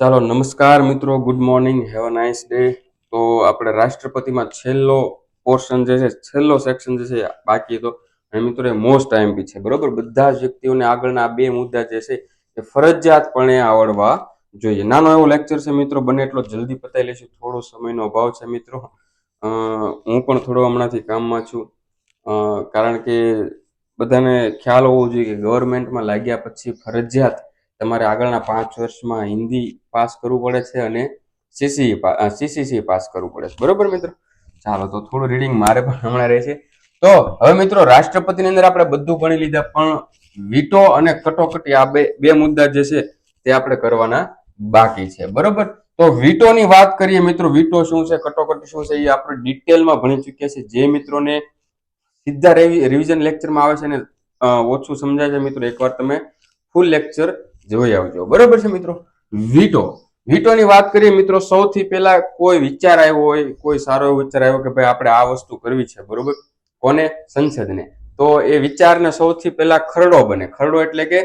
ચાલો નમસ્કાર મિત્રો good morning have a nice day તો આપણે રાષ્ટ્રપતિમાં છેલ્લો પોર્શન જે છે, છેલ્લો સેક્શન જે છે, બાકી તો અને મિત્રો એ મોસ્ટ આઈએમપી છે. બરોબર? બધા જ વ્યક્તિઓને આગળના બે મુદ્દા જે છે, એ ફરજિયાતપણે આવડવા જોઈએ. નાનો એવો લેક્ચર છે મિત્રો, બને એટલો જલ્દી પતાવી લઈશું. થોડો સમયનો અભાવ છે મિત્રો. હું પણ થોડો હમણાંથી કામમાં છું. કારણ કે બધાને ખ્યાલ હોવો જોઈએ કે ગવર્મેન્ટમાં લાગ્યા પછી ફરજિયાત તમારે આગળના પાંચ વર્ષમાં હિન્દી પાસ કરવું પડે છે અને સીસી સીસીસી પાસ કરવું પડે છે. બરોબર મિત્રો? ચાલો, તો થોડું રીડિંગ મારે પણ હમણાં રહેશે. તો, હવે મિત્રો, રાષ્ટ્રપતિની અંદર આપણે બધું ભણી લીધા, પણ વીટો અને કટોકટી આ બે બે મુદ્દા જે છે તે આપણે કરવાના બાકી છે. બરોબર? તો વીટોની વાત કરીએ મિત્રો, વીટો શું છે, કટોકટી શું છે, એ આપણે ડિટેલમાં ભણી ચૂક્યા છે. જે મિત્રોને સીધા રિવિઝન લેક્ચરમાં આવે છે ને ઓછું સમજાય છે મિત્રો, એકવાર તમે ફૂલ લેક્ચર જોઈ આવજો. બરોબર છે મિત્રો? વીટો. વીટોની વાત કરીએ મિત્રો, સૌથી પહેલા કોઈ વિચાર આવ્યો હોય, કોઈ સારો એવો વિચાર આવ્યો કે ભાઈ આપણે આ વસ્તુ કરવી છે, બરોબર? કોને? સંસદને. તો એ વિચારને સૌથી પહેલા ખરડો બને. ખરડો એટલે કે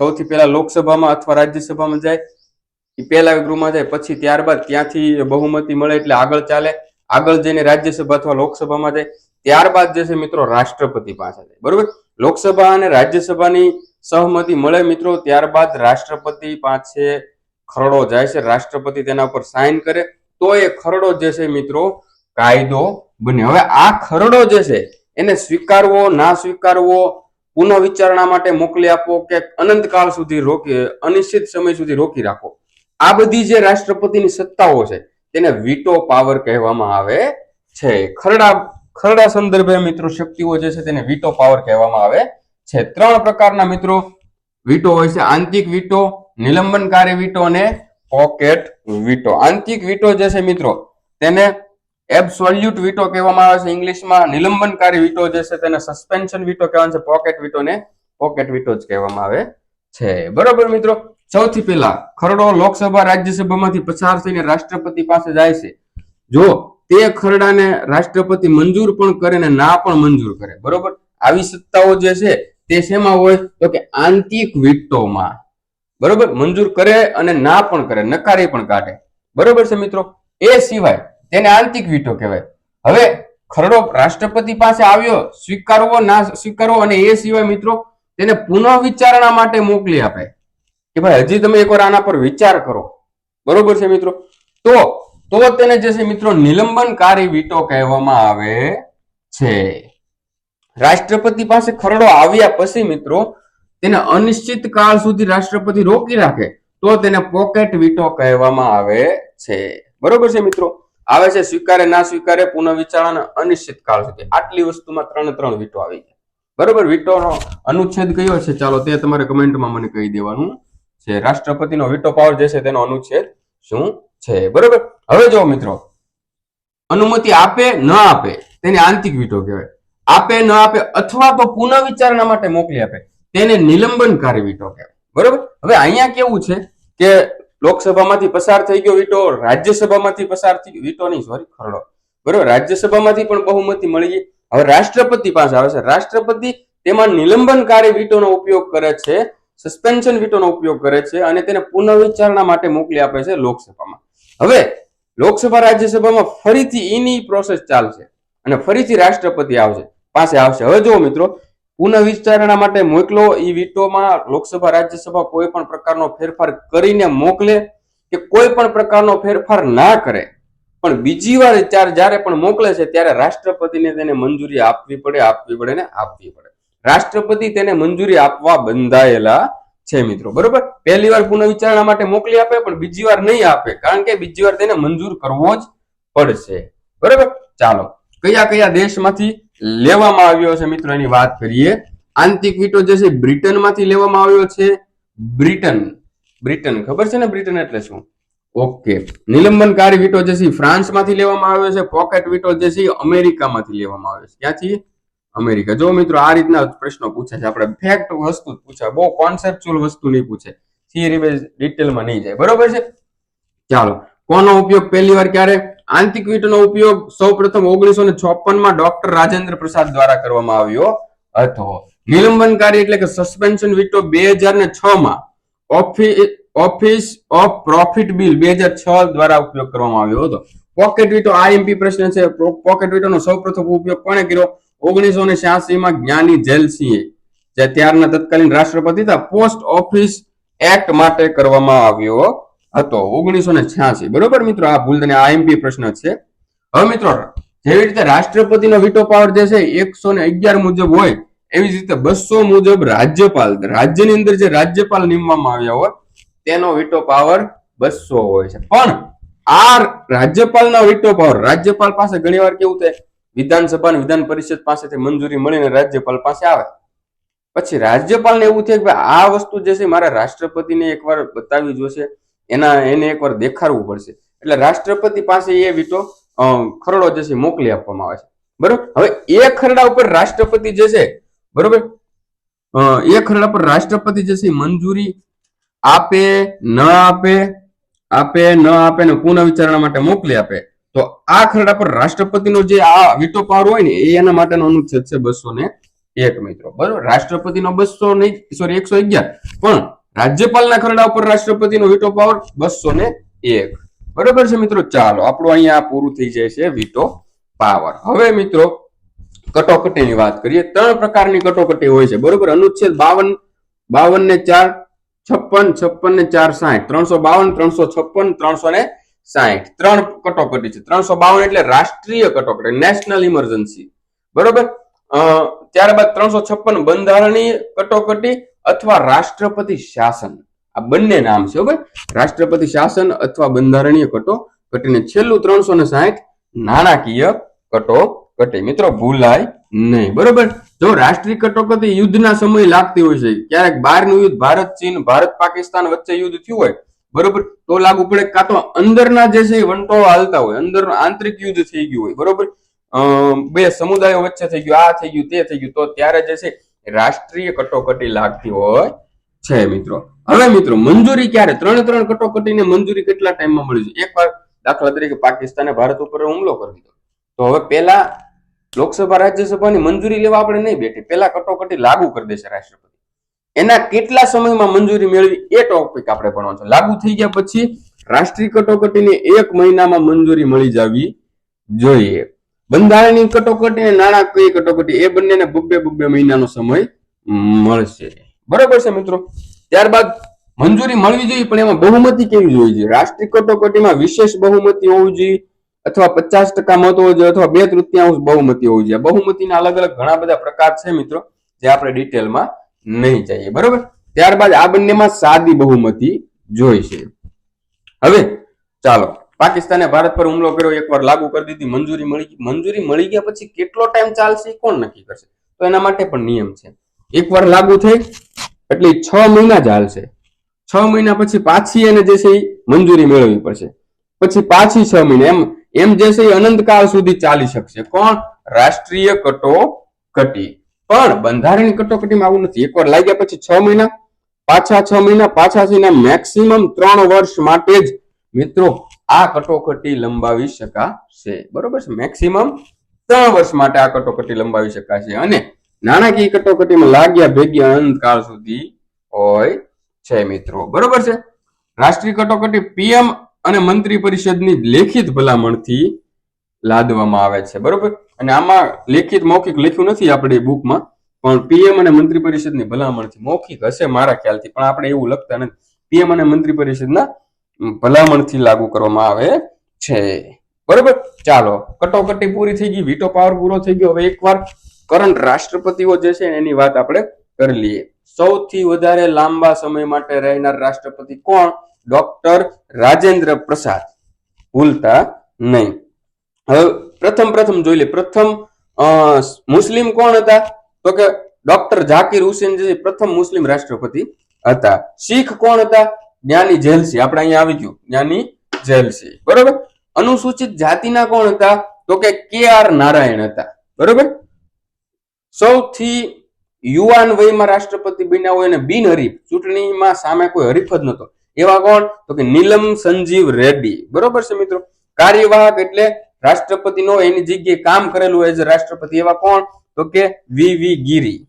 સૌથી પહેલા લોકસભામાં અથવા રાજ્યસભામાં જાય એ પહેલા ગૃહમાં જાય, પછી ત્યારબાદ ત્યાંથી બહુમતી મળે એટલે આગળ ચાલે. આગળ જઈને રાજ્યસભા અથવા લોકસભામાં જાય, ત્યારબાદ જે છે મિત્રો રાષ્ટ્રપતિ પાસે જાય. બરોબર? લોકસભા અને રાજ્યસભાની સહમતિ મળે મિત્રો, ત્યારબાદ રાષ્ટ્રપતિ પાસે ખરડો જાય છે. રાષ્ટ્રપતિ તેના ઉપર સાઇન કરે. તો એ ખરડો જે છે મિત્રો, કાયદો બને. હવે આ ખરડો જે છે, એને સ્વીકારવો, ના સ્વીકારવો પુનઃ વિચારણા માટે મોકલી આપવો કે અનંતકાળ સુધી રોકી, અનિશ્ચિત સમય સુધી રોકી રાખો. આ બધી જે રાષ્ટ્રપતિની સત્તાઓ છે, તેને વીટો પાવર કહેવામાં આવે છે. ખરડા ખરડા સંદર્ભે મિત્રો શક્તિઓ જે છે, તેને વીટો પાવર કહેવામાં આવે છે. ત્રણ પ્રકારના મિત્રો વીટો હોય છે. આંતરિક વીટો, નિલંબનકારી વીટો અને પોકેટ વીટો. આંતરિક વીટો જે છે મિત્રો, તેને એબ્સોલ્યુટ વીટો કહેવામાં આવે છે ઇંગ્લિશમાં. નિલંબનકારી વીટો જે છે તેને સસ્પેન્શન વીટો કહેવાય છે. પોકેટ વીટો ને પોકેટ વીટો જ કહેવામાં આવે છે. બરોબર મિત્રો? સૌથી પહેલા ખરડો લોકસભા રાજ્યસભામાંથી પસાર થઈને રાષ્ટ્રપતિ પાસે જાય છે. જો તે ખરડાને રાષ્ટ્રપતિ મંજૂર પણ કરે ને ના પણ મંજૂર કરે. બરોબર? આવી સત્તાઓ જે છે તે શેમાં હોય? તો કે આંતિક વિટોમાં બરોબર? મંજૂર કરે અને ના પણ કરે, નકારી પણ કાઢે. બરોબર છે મિત્રો? એ સિવાય તેને આંતિક વિટો કહેવાય. હવે ખરડો રાષ્ટ્રપતિ પાસે આવ્યો, સ્વીકારવો, ના સ્વીકારવો અને એ સિવાય મિત્રો તેને પુનઃ વિચારણા માટે મોકલી આપે. કે ભાઈ, હજી તમે એકવાર આના પર વિચાર કરો. બરોબર છે મિત્રો? તો તો તેને જે છે મિત્રો, નિલંબનકારી વિટો કહેવામાં આવે છે. રાષ્ટ્રપતિ પાસે ખરડો આવ્યા પછી મિત્રો, તેને અનિશ્ચિત કાળ સુધી રાષ્ટ્રપતિ રોકી રાખે, તો તેને પોકેટ વીટો કહેવામાં આવે છે. બરોબર છે મિત્રો? આવે છે, સ્વીકારે, ના સ્વીકારે પુનઃ વિચારણા અનિશ્ચિત કાળ સુધી. આટલી વસ્તુમાં ત્રણ ત્રણ વીટો આવી જાય બરોબર? વીટોનો અનુચ્છેદ કયો છે? ચાલો તે તમારે કમેન્ટમાં મને કહી દેવાનું છે. રાષ્ટ્રપતિનો વીટો પાવર જે છે તેનો અનુચ્છેદ શું છે? બરોબર? હવે જો મિત્રો. અનુમતિ આપે, ન આપે, તેને આંતરિક વીટો કહેવાય. આપે, ન આપે અથવા તો પુનઃ વિચારણા માટે મોકલી આપે. તેને નિલંબનકારી વીટો કહેવાય. બરોબર? હવે અહીંયા કેવું છે કે લોકસભામાંથી પસાર થઈ ગયો વીટો, રાજ્યસભામાંથી પસાર થઈ વીટો નહીં સોરી ખરડો. બરોબર? રાજ્યસભામાંથી પણ બહુમતી મળી ગઈ. હવે રાષ્ટ્રપતિ પાસે આવે છે. રાષ્ટ્રપતિ તેમાં નિલંબનકારી વીટોનો ઉપયોગ કરે છે સસ્પેન્શન વીટોનો ઉપયોગ કરે છે અને તેને પુનઃ વિચારણા માટે મોકલી આપે છે લોકસભામાં. હવે લોકસભા, રાજ્યસભામાં ફરીથી એની પ્રોસેસ ચાલશે અને ફરીથી રાષ્ટ્રપતિ આવશે. પાસે આવશે. હવે જુઓ મિત્રો પુનઃ માટે મોકલો. ઈ વીટોમાં લોકસભા, રાજ્યસભા કોઈ પણ પ્રકારનો ફેરફાર કરીને મોકલે કે કોઈ પણ પ્રકારનો ફેરફાર ના કરે. પણ બીજી વાર જ્યારે પણ મોકલે છે, ત્યારે રાષ્ટ્રપતિને તેને મંજૂરી આપવી પડે આપવી પડે ને આપવી પડે. રાષ્ટ્રપતિ તેને મંજૂરી આપવા બંધાયેલા છે મિત્રો. બરોબર? પહેલી વાર પુનઃ વિચારણા માટે મોકલી આપે, પણ બીજી વાર નહીં આપે. કારણ કે બીજી વાર તેને મંજૂર કરવો જ પડશે. બરોબર? ચાલો. કયા કયા દેશમાંથી લેવામાં આવ્યો છે મિત્રો? એની વાત કરીએ. આંતિક વીટો જે છે, બ્રિટનમાંથી લેવામાં આવ્યો છે. બ્રિટન. બ્રિટન. ખબર છે ને બ્રિટન એટલે શું? ઓકે. નિલંબનકારી વીટો જે છે ફ્રાન્સમાંથી લેવામાં આવ્યો છે. પોકેટ વીટો જે છે અમેરિકામાંથી લેવામાં આવ્યો છે. ક્યાંથી? અમેરિકા. જો મિત્રો, આ રીતના પ્રશ્નો પૂછે છે. આપણે ફેક્ટ વસ્તુ જ પૂછે. બહુ કોન્સેપ્ચ્યુઅલ વસ્તુ નહીં પૂછે. થિયરી બેઝ ડિટેલમાં નહીં જાય. બરોબર છે? ચાલો. કોનો ઉપયોગ પહેલી વાર ક્યારે આંતરિક વીટનો ઉપયોગ સૌપ્રથમ ઓગણીસો ને માં ડોક્ટર રાજેન્દ્ર પ્રસાદ દ્વારા કરવામાં આવ્યો હતો. નિલંબનકારી એટલે કે સસ્પેન્શન વીટો બે હજાર ને છ માં ઓફિસ ઓફ પ્રોફિટ બિલ બે હજાર છ દ્વારા ઉપયોગ કરવામાં આવ્યો હતો. પોકેટ વીટો આઈએમપી પ્રશ્ન છે. પોકેટ વીટોનો સૌપ્રથમ ઉપયોગ કોણે કર્યો? ઓગણીસો ને માં જ્ઞાની જેલસિંહે જે ત્યારના તત્કાલીન રાષ્ટ્રપતિ હતા, પોસ્ટ ઓફિસ એક્ટ માટે કરવામાં આવ્યો હતો ઓગણીસો ને છ્યાસી. બરોબર મિત્રો? આ ભૂલ તને આઈએમપી પ્રશ્ન છે. હવે મિત્રો, જેવી રીતે રાષ્ટ્રપતિનો વીટો પાવર જે છે, એકસો ને અગિયાર મુજબ હોય, એવી જ રીતે બસો મુજબ રાજ્યપાલ, રાજ્યની અંદર જે રાજ્યપાલ નીમવામાં આવ્યા હોય, તેનો વીટો પાવર બસો હોય છે. પણ આ રાજ્યપાલનો વીટો પાવર રાજ્યપાલ પાસે ઘણીવાર કેવું થાય? વિધાનસભા અને વિધાન પરિષદ પાસેથી મંજૂરી મળીને રાજ્યપાલ પાસે આવે. પછી રાજ્યપાલને એવું થાય કે આ વસ્તુ જે છે, મારા રાષ્ટ્રપતિને એકવાર બતાવવી જોશે. એના, એને એકવાર દેખાડવું પડશે. એટલે રાષ્ટ્રપતિ પાસે એ વીટો ખરડો જે છે મોકલી આપવામાં આવે છે. બરોબર? હવે એ ખરડા ઉપર રાષ્ટ્રપતિ જે છે, બરોબર? એ ખરડા પર રાષ્ટ્રપતિ જે છે મંજૂરી આપે, ન આપે આપે, ન આપે ને પુનઃ વિચારણા માટે મોકલી આપે. તો આ ખરડા પર રાષ્ટ્રપતિનો જે આ વીટો પાવર હોય ને, એ એના માટેનો અનુચ્છેદ છે બસો ને એક મિત્રો. બરોબર? રાષ્ટ્રપતિનો બસો નહીં, સોરી, એકસો અગિયાર. પણ રાજ્યપાલના ખરડા ઉપર રાષ્ટ્રપતિનો વીટો પાવર બસો ને એક. બરોબર છે મિત્રો? ચાલો, આપણું અહીંયા પૂરું થઈ જાય છે વીટો પાવર હવે મિત્રો, કટોકટીની વાત કરીએ. ત્રણ પ્રકારની કટોકટી હોય છે. બરોબર? અનુચ્છેદ બાવન બાવન ને ચાર, છપ્પન છપ્પન ને ચાર સાઠ. ત્રણસો બાવન, ત્રણસો છપ્પન, ત્રણસો ને સાઠ. ત્રણ કટોકટી છે. ત્રણસો બાવન એટલે રાષ્ટ્રીય કટોકટી નેશનલ ઇમરજન્સી બરોબર? ત્યારબાદ ત્રણસો છપ્પન બંધારણીય કટોકટી અથવા રાષ્ટ્રપતિ શાસન. આ બંને નામ છે બરાબર રાષ્ટ્રપતિ શાસન અથવા બંધારણીય કટોકટીને છેલ્લું ત્રણસો ને સાઠ નાણાકીય કટોકટી મિત્રો, ભૂલાય નહીં. બરોબર? જો રાષ્ટ્રીય કટોકટી યુદ્ધના સમયે લાગતી હોય છે, ક્યારેક બહારનું યુદ્ધ, ભારત, ચીન, ભારત, પાકિસ્તાન વચ્ચે યુદ્ધ થયું હોય, બરોબર? તો લાગુ પડે કાં તો અંદરના જે છે વંટો હાલતા હોય અંદર આંતરિક યુદ્ધ થઈ ગયું હોય, બરોબર? બે સમુદાયો વચ્ચે થઈ ગયું, આ થઈ ગયું, તે થઈ ગયું. તો ત્યારે જે છે રાષ્ટ્રીય કટોકટી લાગતી હોય છે મિત્રો. હવે મિત્રો, મંજૂરી ક્યારે? ત્રણે ત્રણ કટોકટીને મંજૂરી કેટલા ટાઈમમાં મળી છે? એકવાર દાખલા તરીકે પાકિસ્તાને ભારત ઉપર હુમલો કરી દીધો. તો હવે પહેલા લોકસભા, રાજ્યસભાની મંજૂરી લેવા આપણે નહીં બેઠી. પહેલા કટોકટી લાગુ કરી દેશે રાષ્ટ્રપતિ. એના કેટલા સમયમાં મંજૂરી મેળવી એ ટોપિક આપણે ભણવાનો છે. લાગુ થઈ ગયા પછી રાષ્ટ્રીય કટોકટીને એક મહિનામાં મંજૂરી મળી જવી જોઈએ. બંધારણની કટોકટી અને નાણાકીય કટોકટી, એ બંનેને બબ્બે બબ્બે મહિનાનો સમય મળશે. બરોબર છે મિત્રો? ત્યારબાદ મંજૂરી મળવી જોઈએ, પણ એમાં બહુમતી કેવી જોવી જોઈએ રાષ્ટ્રીય કટોકટીમાં વિશેષ બહુમતી હોવું જોઈએ, અથવા પચાસ ટકા મત હોવો જોઈએ, અથવા બે તૃતીયાંશ બહુમતી હોવી જોઈએ? બહુમતીના અલગ અલગ ઘણા બધા પ્રકાર છે મિત્રો, જે આપણે ડિટેલમાં નહીં જઈએ. બરોબર? ત્યારબાદ આ બંનેમાં સાદી બહુમતી જોઈશે. હવે ચાલો પાકિસ્તાને ભારત પર હુમલો કર્યો, એકવાર લાગુ કરી દીધી, મંજૂરી મળી મંજૂરી મળી ગયા પછી કેટલો ટાઈમ ચાલશે કોણ નક્કી કરશે? તો એના માટે પણ નિયમ છે. એકવાર લાગુ થઈ, એટલે છ મહિના ચાલશે છ મહિના પછી પાછી એને જે છે મંજૂરી મેળવવી પડશે. પછી પાછી છ મહિના, એમ એમ જે છે અનંતકાળ સુધી ચાલી શકશે. કોણ? રાષ્ટ્રીય કટોકટી. પણ બંધારણીય કટોકટીમાં આવું નથી. એકવાર લાગ્યા પછી છ મહિના, પાછા છ મહિના, પાછા છે મેક્સિમમ ત્રણ વર્ષ માટે જ મિત્રો આ કટોકટી લંબાવી શકાશે. બરોબર છે? મેક્સિમમ ત્રણ વર્ષ માટે આ કટોકટી લંબાવી શકાશે. અને નાણાકીય કટોકટીમાં લાગ્યા ભેગ્યા અંતકાળ સુધી હોય છે મિત્રો. બરોબર છે? રાષ્ટ્રીય કટોકટી પીએમ અને મંત્રી પરિષદની લેખિત ભલામણથી લાદવામાં આવે છે. બરોબર? અને આમાં લેખિત મૌખિક લખ્યું નથી આપણે બુકમાં, પણ પીએમ અને મંત્રી પરિષદની ભલામણથી મૌખિક હશે મારા ખ્યાલથી. પણ આપણે એવું લખતા નથી. પીએમ અને મંત્રી પરિષદના ભલામણથી લાગુ કરવામાં આવે છે. બરોબર? ચાલો, કટોકટી પૂરી થઈ ગઈ વીટો પાવર પૂરો થઈ ગયો. હવે એકવાર કરંટ રાષ્ટ્રપતિઓ જે છે એની વાત આપણે કરી લઈએ. સૌથી વધારે લાંબા સમય માટે રહેનાર રાષ્ટ્રપતિ કોણ? ડોક્ટર રાજેન્દ્ર પ્રસાદ. ભૂલતા નહીં. હવે પ્રથમ પ્રથમ જોઈ લે. પ્રથમ મુસ્લિમ કોણ હતા? તો કે ડોક્ટર ઝાકીર હુસેન જે પ્રથમ મુસ્લિમ રાષ્ટ્રપતિ હતા. શીખ કોણ હતા? જ્ઞાની જેલસી આપણે અહીંયા આવી ગયું. જ્ઞાની જેલસી બરોબર? અનુસૂચિત જાતિના કોણ હતા? તો કે કે આર નારાયણ હતા. બરોબર? સૌથી યુવાન વયમાં રાષ્ટ્રપતિ બન્યા હોય અને બિનહરીફ. ચૂંટણીમાં સામે કોઈ હરીફ જ નતો એવા કોણ? તો કે નીલમ સંજીવ રેડ્ડી. બરોબર છે મિત્રો? કાર્યવાહક એટલે રાષ્ટ્રપતિનો એની જગ્યાએ કામ કરેલું એઝ રાષ્ટ્રપતિ. એવા કોણ? તો કે વી વી ગીરી.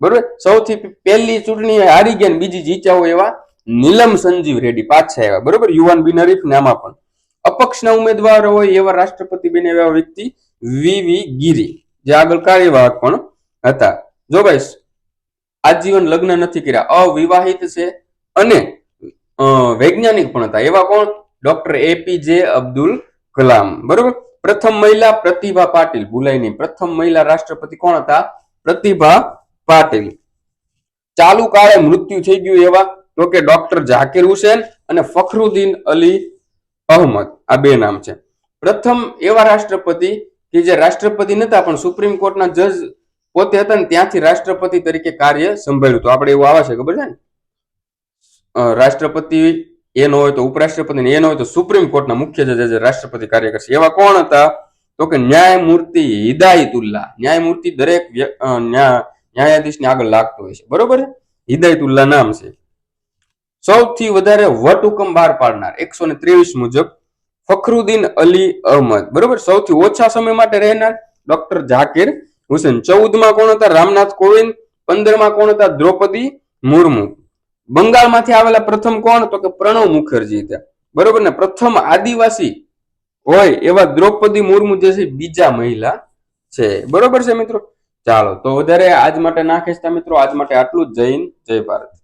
બરોબર? સૌથી પહેલી ચૂંટણી હારી ગયા બીજી જીત્યા હોય એવા નીલમ સંજીવ રેડ્ડી પાછા આવ્યા. બરોબર? યુવાન બિનહરીફ ને આમાં પણ. અપક્ષના ઉમેદવાર હોય એવા રાષ્ટ્રપતિ બને એવા વ્યક્તિ વીવી ગીરી, જે આગળ કાર્યવાહક પણ હતા. જો ભાઈ, આજીવન લગ્ન નથી કર્યા, અવિવાહિત છે અને વૈજ્ઞાનિક પણ હતા. એવા કોણ? Doctor A P J Abdul Kalam. બરોબર? પ્રથમ મહિલા પ્રતિભા પાટીલ, ભૂલાય નહીં. પ્રથમ મહિલા રાષ્ટ્રપતિ કોણ હતા? પ્રતિભા પાટીલ. ચાલુ કાળે મૃત્યુ થઈ ગયું એવા તો કે ડોક્ટર ઝાકીર હુસેન અને ફખરુદ્દીન અલી અહમદ. આ બે નામ છે. પ્રથમ એવા રાષ્ટ્રપતિ કે જે રાષ્ટ્રપતિ નતા, પણ સુપ્રીમ કોર્ટના જજ પોતે હતા ને ત્યાંથી રાષ્ટ્રપતિ તરીકે કાર્ય સંભાળ્યું હતું. આપણે એવું આવે છે ખબર છે ને? રાષ્ટ્રપતિ એ ન હોય તો ઉપરાષ્ટ્રપતિ એ ન હોય તો સુપ્રીમ કોર્ટના મુખ્ય જજ રાષ્ટ્રપતિ કાર્ય કરશે. એવા કોણ હતા? તો કે ન્યાયમૂર્તિ હિદાયતુલ્લા ન્યાયમૂર્તિ દરેક ન્યાયાધીશ ને આગળ લાગતો હોય છે. બરોબર હિદાયતુલ્લા નામ છે. સૌથી વધારે વટ હુકમ બહાર પાડનાર એકસો ને ત્રેવીસ મુજબ ફખરુદ્દીન અલી અહમદ. બરોબર? સૌથી ઓછા સમય માટે રહેનાર ડોક્ટર ઝાકીર હુસેન. ચૌદમાં કોણ હતા? રામનાથ કોવિંદ. પંદરમાં કોણ હતા? દ્રૌપદી મુર્મુ. બંગાળમાંથી આવેલા પ્રથમ કોણ? તો કે પ્રણવ મુખર્જી હતા. બરોબર ને? પ્રથમ આદિવાસી હોય એવા દ્રૌપદી મુર્મુ જે છે, બીજા મહિલા છે. બરોબર છે મિત્રો? ચાલો, તો વધારે આજ માટે ના ખેંચતા મિત્રો. આજ માટે આટલું જ. હિન્દ, જય ભારત.